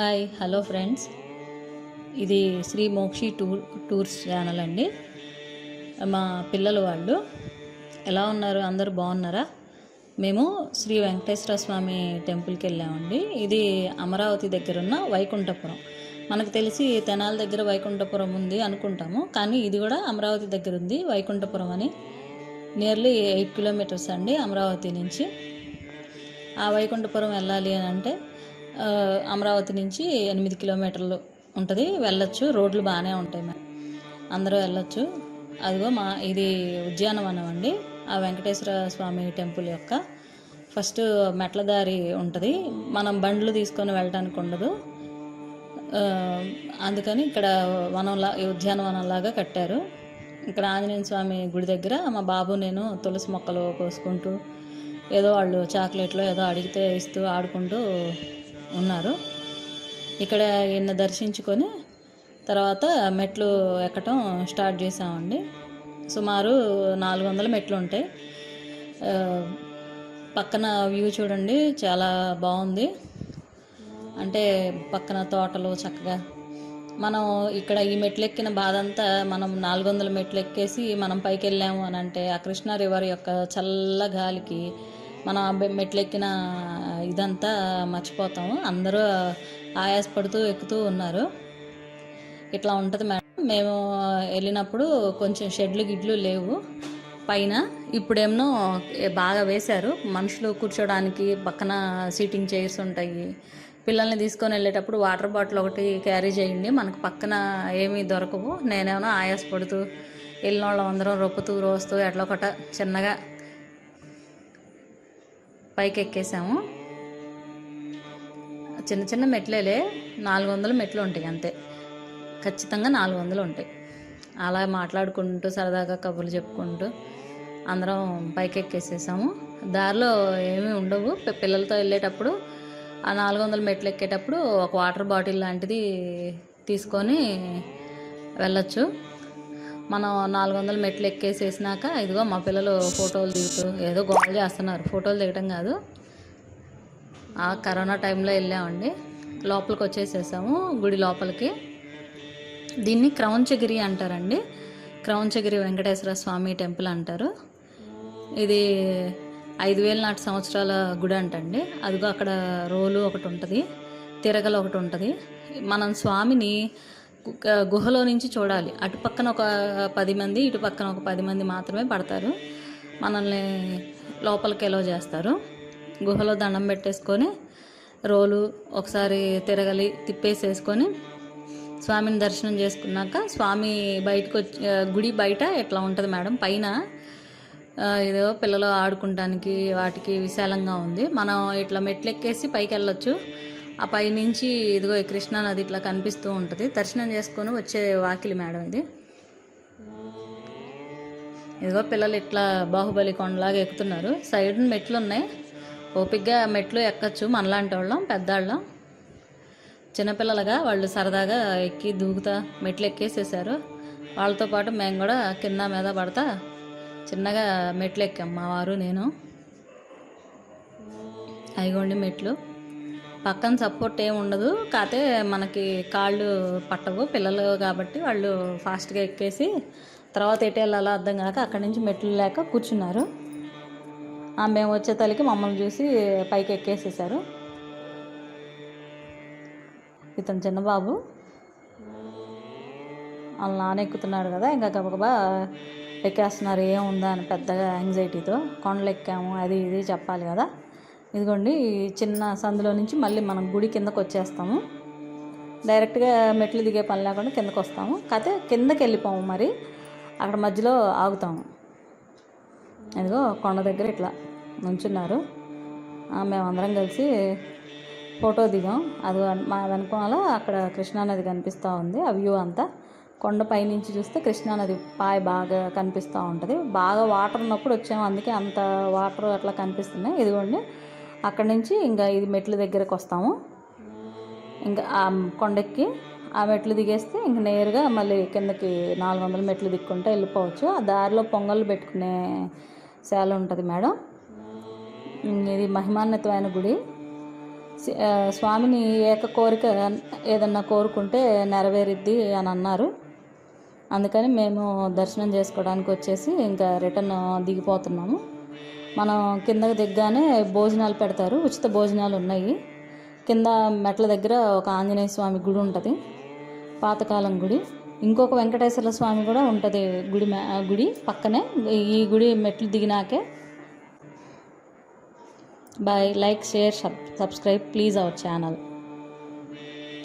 Hi hello friends. ఇది Shri Mokshi tour tours channel అండి. మా పిల్లలు వాళ్ళు ఎలా ఉన్నారు? అందరు బాగున్నారా? మేము శ్రీ వెంకటేశ్వర స్వామి టెంపుల్కి వెళ్ళామండి. ఇది అమరావతి దగ్గర ఉన్న వైకుంఠపురం. మనకు తెలిసి తెనాల దగ్గర వైకుంఠపురం ఉంది అనుకుంటాము కానీ ఇది కూడా అమరావతి దగ్గర ఉంది వైకుంఠపురం అని. నియర్లీ ఎయిట్ కిలోమీటర్స్ అండి అమరావతి నుంచి. ఆ వైకుంఠపురం వెళ్ళాలి అని అంటే అమరావతి నుంచి ఎనిమిది కిలోమీటర్లు ఉంటుంది. వెళ్ళొచ్చు. రోడ్లు బాగానే ఉంటాయి మరి అందరూ వెళ్ళొచ్చు. అదిగో మా ఇది ఉద్యానవనం అండి. ఆ వెంకటేశ్వర స్వామి టెంపుల్ యొక్క ఫస్ట్ మెట్ల దారి ఉంటుంది. మనం బండ్లు తీసుకొని వెళ్ళడానికి ఉండదు. అందుకని ఇక్కడ వనంలా ఉద్యానవనంలాగా కట్టారు. ఇక్కడ ఆంజనేయ స్వామి గుడి దగ్గర మా బాబు నేను తులసి మొక్కలు కోసుకుంటూ ఏదో వాళ్ళు చాక్లెట్లు ఏదో అడిగితే ఇస్తూ ఆడుకుంటూ ఉన్నారు. ఇక్కడ ఈయన దర్శించుకొని తర్వాత మెట్లు ఎక్కటం స్టార్ట్ చేసామండి సుమారు నాలుగు వందల మెట్లు ఉంటాయి. పక్కన వ్యూ చూడండి చాలా బాగుంది. అంటే పక్కన తోటలు చక్కగా. మనం ఇక్కడ ఈ మెట్లు ఎక్కిన బాధ అంతా మనం నాలుగు వందల మెట్లు ఎక్కేసి మనం పైకి వెళ్ళాము అని అంటే ఆ కృష్ణా రివర్ యొక్క చల్ల గాలికి మనం మెట్లెక్కిన మెట్లు ఎక్కిన ఇదంతా మర్చిపోతాము. అందరూ ఆయాసపడుతూ ఎక్కుతూ ఉన్నారు. ఇట్లా ఉంటుంది మేడం. మేము వెళ్ళినప్పుడు కొంచెం షెడ్లు గిడ్లు లేవు. పైన ఇప్పుడేమో బాగా వేశారు. మనుషులు కూర్చోడానికి పక్కన సీటింగ్ చైర్స్ ఉంటాయి. పిల్లల్ని తీసుకొని వెళ్ళేటప్పుడు వాటర్ బాటిల్ ఒకటి క్యారీ చేయండి. మనకు పక్కన ఏమీ దొరకవు. నేనేమో ఆయాసపడుతూ వెళ్ళిన వాళ్ళం అందరం రొప్పుతూ రోస్తూ ఎట్లా ఒకట చిన్నగా పైకి ఎక్కేసాము చిన్న చిన్న మెట్లేలే నాలుగు వందల మెట్లు ఉంటాయి అంతే. ఖచ్చితంగా నాలుగు వందలు ఉంటాయి. అలా మాట్లాడుకుంటూ సరదాగా కబుర్లు చెప్పుకుంటూ అందరం పైకి ఎక్కేసేసాము దారిలో ఏమీ ఉండవు. పిల్లలతో వెళ్ళేటప్పుడు ఆ నాలుగు వందల మెట్లు ఎక్కేటప్పుడు ఒక వాటర్ బాటిల్ లాంటిది తీసుకొని వెళ్ళొచ్చు. మనం నాలుగు వందల మెట్లు ఎక్కేసేసినాక ఇదిగో మా పిల్లలు ఫోటోలు దిగుతూ ఏదో గోల్ చేస్తున్నారు. ఫోటోలు దిగటం కాదు. ఆ కరోనా టైంలో వెళ్ళామండి. లోపలికి వచ్చేసేసాము గుడి లోపలికి. దీన్ని క్రౌంచగిరి అంటారండి. క్రౌంచగిరి వెంకటేశ్వర స్వామి టెంపుల్ అంటారు. ఇది ఐదు వేల నాటి సంవత్సరాల గుడి అంటండి. అదిగో అక్కడ రోలు ఒకటి ఉంటుంది తిరగలు ఒకటి ఉంటుంది. మనం స్వామిని గుహలో నుంచి చూడాలి. అటు పక్కన ఒక పది మంది ఇటు పక్కన ఒక పది మంది మాత్రమే పడతారు. మనల్ని లోపలికి ఎలో చేస్తారు. గుహలో దండం పెట్టేసుకొని రోలు ఒకసారి తిరగలి తిప్పేసేసుకొని స్వామిని దర్శనం చేసుకున్నాక స్వామి బయటకు వచ్చి గుడి బయట ఎట్లా ఉంటుంది మేడం? పైన ఏదో పిల్లలు ఆడుకుంటానికి వాటికి విశాలంగా ఉంది. మనం ఇట్లా మెట్లు ఎక్కేసి పైకి వెళ్ళొచ్చు. ఆ పై నుంచి ఇదిగో కృష్ణా నది ఇట్లా కనిపిస్తూ ఉంటుంది. దర్శనం చేసుకొని వచ్చే వాకిలి మేడం ఇది. ఇదిగో పిల్లలు ఇట్లా బాహుబలి కొండలాగా ఎక్కుతున్నారు. సైడ్ మెట్లు ఉన్నాయి ఓపిగ్గా మెట్లు ఎక్కచ్చు మనలాంటి వాళ్ళం పెద్దవాళ్ళం. చిన్నపిల్లలుగా వాళ్ళు సరదాగా ఎక్కి దూకుతా మెట్లు ఎక్కేసేసారు. వాళ్ళతో పాటు మేము కూడా కింద మీద పడతా చిన్నగా మెట్లు ఎక్కాం మా వారు నేను. అయిగోండి మెట్లు. పక్కన సపోర్ట్ ఏమి ఉండదు. కాకపోతే మనకి కాళ్ళు పట్టవు పిల్లలు కాబట్టి వాళ్ళు ఫాస్ట్గా ఎక్కేసి తర్వాత ఎటు వెళ్ళాలో అర్థం కాక అక్కడి నుంచి మెట్లు లేక కూర్చున్నారు. మేము వచ్చే తలకి మమ్మల్ని చూసి పైకి ఎక్కేసేసారు. ఇతను చిన్నబాబు. వాళ్ళ నాన్న ఎక్కుతున్నాడు కదా ఇంకా గబగబా ఎక్కేస్తున్నారు ఏముందా అని పెద్దగా యాంగ్జైటీతో కొండలు ఎక్కాము అది ఇది చెప్పాలి కదా. ఇదిగోండి ఈ చిన్న సందులో నుంచి మళ్ళీ మనం గుడి కిందకు వచ్చేస్తాము. డైరెక్ట్గా మెట్లు దిగే పని లేకుండా కిందకు వస్తాము. కాకపోతే కిందకి వెళ్ళిపోము మరి. అక్కడ మధ్యలో ఆగుతాము. ఇదిగో కొండ దగ్గర ఇట్లా నుంచున్నారు. మేమందరం కలిసి ఫోటో దిగాం. అది మా వెనకాల అక్కడ కృష్ణానది కనిపిస్తూ ఉంది. ఆ వ్యూ అంతా కొండ పైనుంచి చూస్తే కృష్ణానది పాయ బాగా కనిపిస్తూ ఉంటుంది. బాగా వాటర్ ఉన్నప్పుడు వచ్చాము. అందుకే అంత వాటర్ అట్లా కనిపిస్తున్నాయి. ఇదిగోండి అక్కడి నుంచి ఇంకా ఇది మెట్ల దగ్గరకు వస్తాము. ఇంకా ఆ కొండెక్కి ఆ మెట్లు దిగేస్తే ఇంక నేరుగా మళ్ళీ కిందకి నాలుగు వందల మెట్లు దిక్కుంటే వెళ్ళిపోవచ్చు. ఆ దారిలో పొంగల్ పెట్టుకునే శాల ఉంటుంది మేడం. ఇది మహిమాన్వితమైన గుడి. స్వామిని ఏక కోరిక ఏదన్నా కోరుకుంటే నెరవేరిద్ది అని అన్నారు. అందుకని మేము దర్శనం చేసుకోవడానికి వచ్చేసి ఇంకా రిటర్న్ దిగిపోతున్నాము. మనం కిందకి దిగ్గానే భోజనాలు పెడతారు ఉచిత భోజనాలు ఉన్నాయి. కింద మెట్ల దగ్గర ఒక ఆంజనేయ స్వామి గుడి ఉంటుంది పాతకాలం గుడి. ఇంకొక వెంకటేశ్వర స్వామి కూడా ఉంటుంది గుడి గుడి పక్కనే. ఈ గుడి మెట్లు దిగినాకే. Bye like share sub subscribe please our channel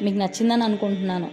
మీకు నచ్చిందని అనుకుంటున్నాను.